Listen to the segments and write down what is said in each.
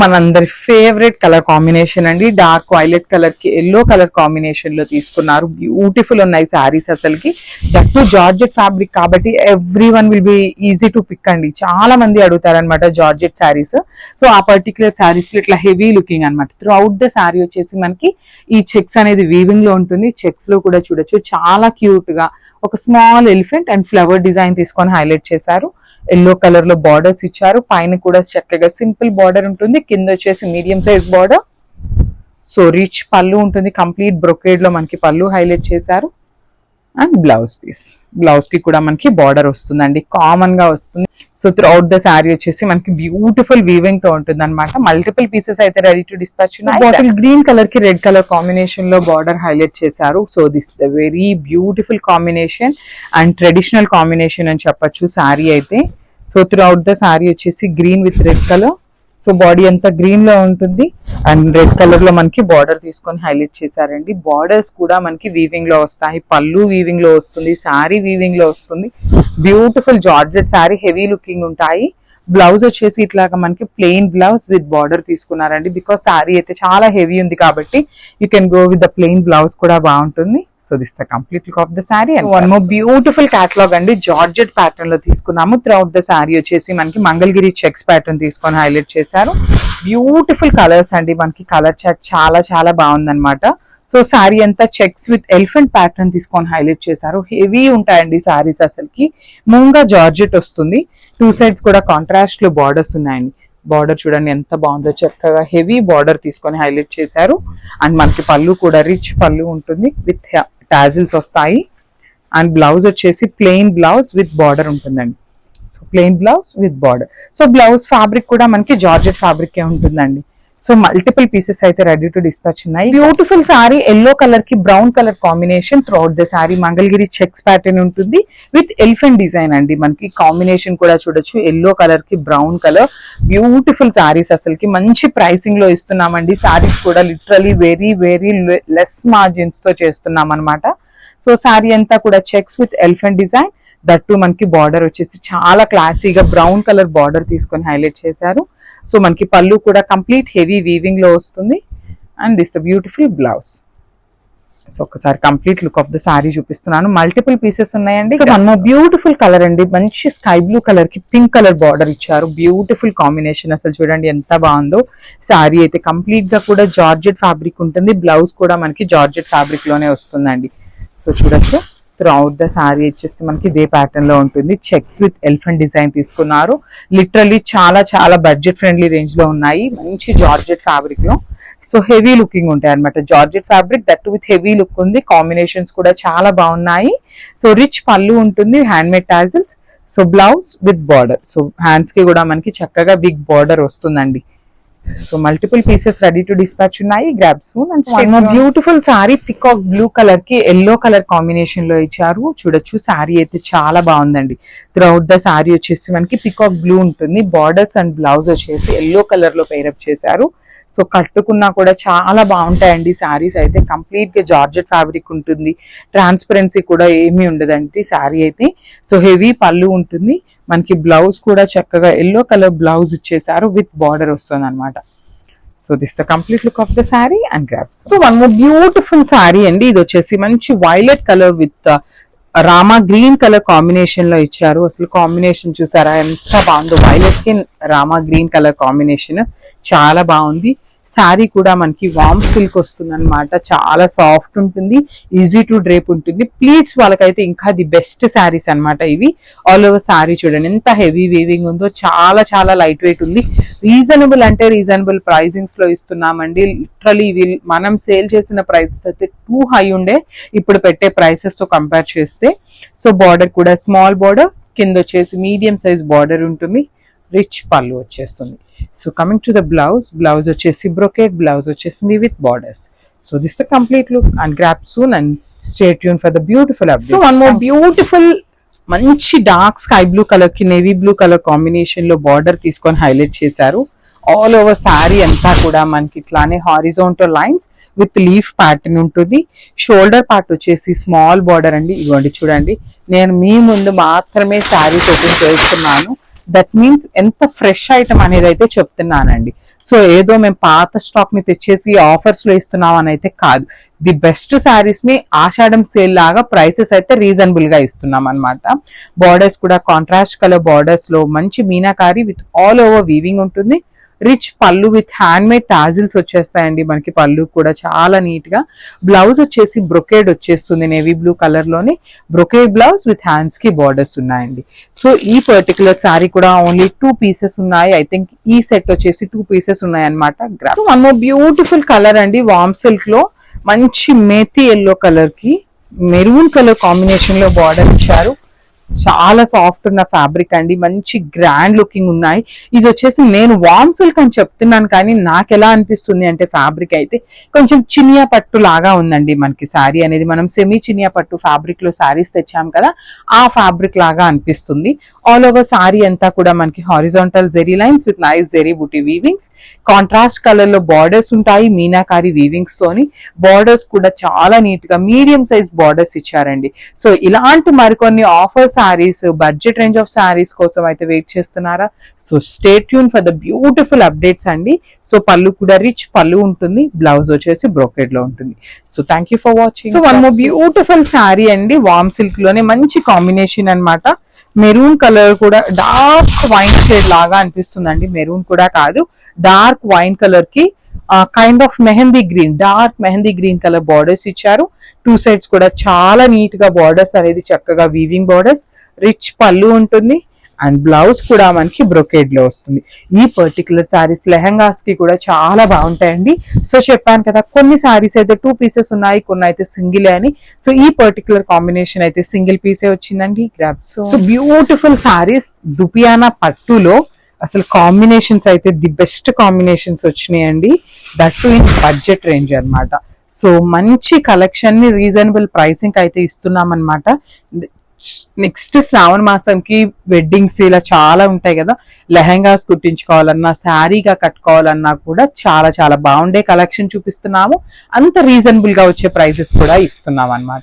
మనందరి favourite colour combination అండి. Dark violet కలర్కి ఎల్లో కలర్ కాంబినేషన్లో తీసుకున్నారు. బ్యూటిఫుల్ ఉన్నాయి సారీస్ అసలుకి. దట్ టు జార్జెట్ ఫ్యాబ్రిక్ కాబట్టి every one will be easy to pick అండి. చాలా మంది అడుగుతారనమాట జార్జెట్ శారీస్ సో ఆ పర్టికులర్ శారీస్లో ఇట్లా హెవీ లుకింగ్ అనమాట త్రూ అవుట్ ద శారీ వచ్చేసి మనకి ఈ చెక్స్ అనేది వీవింగ్లో ఉంటుంది. చెక్స్లో కూడా చూడొచ్చు. చాలా క్యూట్గా ఒక small elephant and flower design తీసుకొని హైలైట్ చేశారు. ఎల్లో కలర్లో బార్డర్స్ ఇచ్చారు. పైన కూడా చక్కగా సింపుల్ బార్డర్ ఉంటుంది. కింద వచ్చేసి medium size border so rich పళ్ళు ఉంటుంది. కంప్లీట్ బ్రొకేడ్లో మనకి పళ్ళు హైలైట్ చేశారు. అండ్ బ్లౌజ్ పీస్ బ్లౌజ్కి కూడా మనకి బార్డర్ వస్తుందండి. కామన్గా వస్తుంది. So throughout the sari వచ్చేసి మనకి బ్యూటిఫుల్ వీవింగ్తో ఉంటుంది అనమాట మల్టిపుల్ పీసెస్ అయితే ready to dispatch bottle green కలర్కి రెడ్ కలర్ కాంబినేషన్లో బార్డర్ హైలైట్ చేశారు. So this the very beautiful combination and traditional combination అని చెప్పొచ్చు శారీ అయితే. So throughout the sari వచ్చేసి green with red colour so body అంతా గ్రీన్లో ఉంటుంది. అండ్ రెడ్ కలర్లో మనకి బార్డర్ తీసుకొని హైలైట్ చేశారండి. బార్డర్స్ కూడా మనకి వీవింగ్లో వస్తాయి. పళ్ళు వీవింగ్లో వస్తుంది. శారీ వీవింగ్లో వస్తుంది. Beautiful georgette sari heavy looking ఉంటాయి. బ్లౌజ్ వచ్చేసి ఇట్లాగా మనకి ప్లెయిన్ బ్లౌజ్ విత్ బార్డర్ తీసుకున్నారండి. బికాస్ శారీ అయితే చాలా హెవీ ఉంది కాబట్టి you can go with the plain blouse కూడా బాగుంటుంది. So this the complete look of the sari and one more beautiful catalogue అండి. జార్జెట్ ప్యాటర్న్లో తీసుకున్నాము. త్రూ అవుట్ ద శారీ వచ్చేసి మనకి మంగళగిరి చెక్స్ ప్యాటర్న్ తీసుకొని హైలైట్ చేశారు. బ్యూటిఫుల్ కలర్స్ అండి. మనకి కలర్ చార్ట్ చాలా చాలా బాగుందన్నమాట. సో శారీ అంతా చెక్స్ విత్ ఎలిఫెంట్ ప్యాటర్న్ తీసుకొని హైలైట్ చేశారు. హెవీ ఉంటాయండి శారీస్ అసలుకి. మూంగా జార్జెట్ వస్తుంది. టూ సైడ్స్ కూడా కాంట్రాస్ట్లో బార్డర్స్ ఉన్నాయండి. బార్డర్ చూడండి ఎంత బాగుందో. చక్కగా హెవీ బార్డర్ తీసుకొని హైలైట్ చేశారు. అండ్ మనకి పళ్ళు కూడా రిచ్ పళ్ళు ఉంటుంది. విత్ టాజిల్స్ వస్తాయి. అండ్ బ్లౌజ్ వచ్చేసి ప్లెయిన్ బ్లౌజ్ విత్ బార్డర్ ఉంటుందండి. So plain blouse with border so blouse fabric కూడా మనకి జార్జెట్ ఫ్యాబ్రిక్ ఉంటుందండి. సో మల్టిపుల్ పీసెస్ అయితే రెడీ టు డిస్పాచ్ ఉన్నాయి. బ్యూటిఫుల్ సారీ ఎల్లో కలర్కి brown colour combination throughout the sari Mangalagiri checks pattern ఉంటుంది. With elephant design అండి. మనకి combination కూడా చూడొచ్చు. ఎల్లో కలర్కి బ్రౌన్ కలర్ బ్యూటిఫుల్ సారీస్ అసలుకి. మంచి ప్రైసింగ్లో ఇస్తున్నామండి. సారీస్ కూడా లిటరలీ వెరీ వెరీ లెస్ మార్జిన్స్తో చేస్తున్నాం అనమాట సో సారీ అంతా కూడా checks with elephant design that మనకి బార్డర్ వచ్చేసి చాలా క్లాసీగా బ్రౌన్ కలర్ బార్డర్ తీసుకొని హైలైట్ చేశారు. సో మనకి పళ్ళు కూడా కంప్లీట్ హెవీ వీవింగ్లో వస్తుంది. And this beautiful blouse so ఒకసారి complete look of the sari చూపిస్తున్నాను. మల్టిపుల్ పీసెస్ ఉన్నాయండి. బ్యూటిఫుల్ కలర్ అండి. మంచి స్కై బ్లూ కలర్కి పింక్ కలర్ బార్డర్ ఇచ్చారు. బ్యూటిఫుల్ కాంబినేషన్ అసలు చూడండి ఎంత బాగుందో. సారీ అయితే కంప్లీట్గా కూడా జార్జెట్ ఫ్యాబ్రిక్ ఉంటుంది. బ్లౌజ్ కూడా మనకి జార్జెట్ ఫ్యాబ్రిక్లోనే వస్తుందండి. సో చూడొచ్చు. త్రూఅవుట్ ద సారీ వచ్చేసి మనకి ఇదే ప్యాటర్న్లో ఉంటుంది. చెక్స్ విత్ ఎలిఫెంట్ డిజైన్ తీసుకున్నారు. లిటరలీ చాలా చాలా బడ్జెట్ ఫ్రెండ్లీ రేంజ్లో ఉన్నాయి. మంచి జార్జెట్ ఫ్యాబ్రిక్లో. సో హెవీ లుకింగ్ ఉంటాయి అనమాట georgette fabric that with heavy look ఉంది. కాంబినేషన్స్ కూడా చాలా బాగున్నాయి. సో రిచ్ పళ్ళు ఉంటుంది. Handmade tassels so blouse with border so హ్యాండ్స్కి కూడా మనకి చక్కగా బిగ్ బార్డర్ వస్తుందండి. So multiple pieces ready to dispatch ఉన్నాయి. Grab soon and beautiful sari peacock blue కలర్కి ఎల్లో కలర్ కాంబినేషన్లో ఇచ్చారు. చూడొచ్చు సారీ అయితే చాలా బాగుందండి. త్రూఅవుట్ ద సారీ వచ్చేసి మనకి పికాక్ బ్లూ ఉంటుంది. బార్డర్స్ అండ్ బ్లౌజ్ వచ్చేసి ఎల్లో కలర్లో పేరప్ చేశారు. సో కట్టుకున్నా కూడా చాలా బాగుంటాయండి శారీస్ అయితే. కంప్లీట్గా జార్జెట్ ఫ్యాబ్రిక్ ఉంటుంది. ట్రాన్స్పరెన్సీ కూడా ఏమీ ఉండదండి శారీ అయితే. సో హెవీ పళ్ళు ఉంటుంది. మనకి బ్లౌజ్ కూడా చక్కగా ఎల్లో కలర్ బ్లౌజ్ ఇచ్చేసారు విత్ బార్డర్ వస్తుంది అనమాట so this the complete look of the saree and drape so one more beautiful saree అండి. ఇది వచ్చేసి మంచి violet colour with Rama green colour కాంబినేషన్లో ఇచ్చారు. అసలు కాంబినేషన్ చూసారా? ఎంత బాగుందో. వైలెట్కి రామా గ్రీన్ కలర్ కాంబినేషన్ చాలా బాగుంది. శారీ కూడా మనకి వామ్ సిల్క్ వస్తుంది అనమాట చాలా సాఫ్ట్ ఉంటుంది ఈజీ టు డ్రేప్ ఉంటుంది. ప్లీట్స్ వాళ్ళకైతే ఇంకా ది బెస్ట్ శారీస్ అన్నమాట ఇవి. ఆల్ ఓవర్ శారీ చూడండి ఎంత హెవీ వీవింగ్ ఉందో చాలా చాలా లైట్ వెయిట్ ఉంది. రీజనబుల్ అంటే రీజనబుల్ ప్రైజింగ్స్లో ఇస్తున్నామండి. లిటరలీ మనం సేల్ చేసిన ప్రైసెస్ అయితే టూ హై ఉండే. ఇప్పుడు పెట్టే ప్రైసెస్తో కంపేర్ చేస్తే సో బార్డర్ కూడా స్మాల్ బార్డర్ కింద వచ్చేసి మీడియం సైజ్ బార్డర్ ఉంటుంది. రిచ్ పళ్ళు వచ్చేస్తుంది. So coming to the blouse blouse వచ్చేసి బ్రొకేట్ బ్లౌజ్ వచ్చేసింది with borders so this the complete look and grab soon and stay Yoon for the beautiful so one more beautiful మంచి dark sky blue కలర్కి navy blue colour కాంబినేషన్లో border తీసుకొని highlight చేశారు. All over sari అంతా కూడా మనకి ఇట్లానే horizontal lines with leaf pattern ఉంటుంది. షోల్డర్ పార్ట్ వచ్చేసి స్మాల్ బార్డర్ అండి. ఇదిగోండి చూడండి. నేను మీ ముందు మాత్రమే శారీస్ ఓపెన్ చేస్తున్నాను. దట్ మీన్స్ ఎంత ఫ్రెష్ ఐటమ్ అనేది అయితే చెప్తున్నానండి. సో ఏదో మేము పాత స్టాక్ని తెచ్చేసి ఆఫర్స్లో ఇస్తున్నాం అని అయితే కాదు. ది బెస్ట్ శారీస్ని ఆషాఢం సేల్ లాగా ప్రైసెస్ అయితే రీజనబుల్గా ఇస్తున్నాం అనమాట బార్డర్స్ కూడా కాంట్రాస్ట్ కలర్ బార్డర్స్లో మంచి meenakari with all over weaving ఉంటుంది. రిచ్ పళ్ళు విత్ హ్యాండ్ మేడ్ టాజిల్స్ వచ్చేస్తాయండి. మనకి పళ్ళు కూడా చాలా నీట్గా బ్లౌజ్ వచ్చేసి బ్రొకేడ్ వచ్చేస్తుంది నేవీ బ్లూ కలర్లోని. బ్రొకేడ్ బ్లౌజ్ విత్ హ్యాండ్స్కి బార్డర్స్ ఉన్నాయండి. సో ఈ పర్టికులర్ సారీ కూడా ఓన్లీ టూ పీసెస్ ఉన్నాయి. ఐ థింక్ ఈ సెట్ వచ్చేసి టూ పీసెస్ ఉన్నాయి అనమాట వన్ మోర్ బ్యూటిఫుల్ కలర్ అండి. వామ్ సిల్క్లో మంచి మేతి ఎల్లో కలర్కి. మెరూన్ కలర్ కాంబినేషన్లో బార్డర్ ఇచ్చారు. చాలా సాఫ్ట్ ఉన్న ఫ్యాబ్రిక్ అండి. మంచి గ్రాండ్ లుకింగ్ ఉన్నాయి. ఇది వచ్చేసి నేను వామ్ సిల్క్ అని చెప్తున్నాను కానీ నాకు ఎలా అనిపిస్తుంది అంటే ఫ్యాబ్రిక్ అయితే కొంచెం చినియా పట్టు లాగా ఉందండి మనకి శారీ అనేది. మనం సెమీ చినియా పట్టు ఫ్యాబ్రిక్లో శారీస్ తెచ్చాం కదా ఆ ఫ్యాబ్రిక్ లాగా అనిపిస్తుంది. ఆల్ ఓవర్ శారీ అంతా కూడా మనకి horizontal zari lines with nice zari buti weavings contrast కలర్లో బార్డర్స్ ఉంటాయి మీనాకారి వీవింగ్స్ తోని. బార్డర్స్ కూడా చాలా నీట్గా మీడియం సైజ్ బార్డర్స్ ఇచ్చారండి. సో ఇలాంటి మరికొన్ని offers saris budget range of saris కోసం అయితే వెయిట్ చేస్తున్నారా? So stay tune for the beautiful updates అండి. సో పళ్ళు కూడా రిచ్ పళ్ళు ఉంటుంది. బ్లౌజ్ వచ్చేసి బ్రోకెడ్లో ఉంటుంది. So thank you for watching so one more beautiful sari అండి. వామ్ సిల్క్లోనే మంచి కాంబినేషన్ అన్నమాట. మెరూన్ కలర్ కూడా డార్క్ వైన్ షేడ్ లాగా అనిపిస్తుందండి. మెరూన్ కూడా కాదు. డార్క్ వైన్ కలర్కి kind of mehndi green dark mehndi green colour borders ఇచ్చారు. టూ సైడ్స్ కూడా చాలా నీట్గా బార్డర్స్ అనేది చక్కగా వీవింగ్ బార్డర్స్ రిచ్ పళ్ళు ఉంటుంది అండ్ బ్లౌజ్ కూడా మనకి బ్రొకేడ్లో వస్తుంది. ఈ పర్టికులర్ సారీస్ లెహంగాస్కి కూడా చాలా బాగుంటాయండి. సో చెప్పాను కదా కొన్ని సారీస్ అయితే టూ పీసెస్ ఉన్నాయి కొన్ని అయితే సింగిల్ అని. సో ఈ పర్టికులర్ కాంబినేషన్ అయితే సింగిల్ పీసే వచ్చిందండి. గ్రాప్ సో బ్యూటిఫుల్ సారీస్ దుపియానా పట్టులో అసలు కాంబినేషన్స్ అయితే ది బెస్ట్ కాంబినేషన్స్ వచ్చినాయండి. దట్ ఇన్ బడ్జెట్ రేంజ్ అన్నమాట. సో మంచి కలెక్షన్ని రీజనబుల్ ప్రైసింగ్ అయితే ఇస్తున్నాం అనమాట నెక్స్ట్ శ్రావణ మాసంకి వెడ్డింగ్స్ ఇలా చాలా ఉంటాయి కదా. లెహంగాస్ కుట్టించుకోవాలన్నా శారీగా కట్టుకోవాలన్నా కూడా చాలా చాలా బాగుండే కలెక్షన్ చూపిస్తున్నాము. అంత రీజనబుల్గా వచ్చే ప్రైసెస్ కూడా ఇస్తున్నాం అనమాట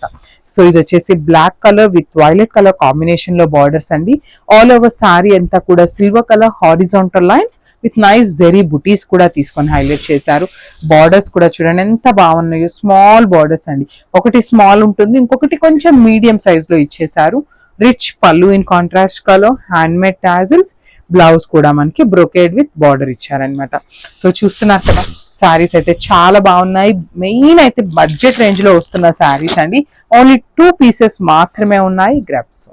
సో ఇది వచ్చేసి black colour with violet colour కాంబినేషన్లో బార్డర్స్ అండి. ఆల్ ఓవర్ సారీ అంతా కూడా silver colour horizontal lines with nice zari butis కూడా తీసుకొని హైలైట్ చేశారు. బార్డర్స్ కూడా చూడండి ఎంత బాగున్నాయో స్మాల్ బార్డర్స్ అండి. ఒకటి స్మాల్ ఉంటుంది ఇంకొకటి కొంచెం మీడియం సైజ్లో ఇచ్చేసారు రిచ్ పళ్ళు in contrast colour handmade tassels blouse కూడా మనకి బ్రొకేడ్ విత్ బార్డర్ ఇచ్చారనమాట సో చూస్తున్నారు కదా శారీస్ అయితే చాలా బాగున్నాయి. మెయిన్ అయితే బడ్జెట్ రేంజ్లో వస్తున్న శారీస్ అండి. ఓన్లీ టూ పీసెస్ మాత్రమే ఉన్నాయి గ్రాప్స్.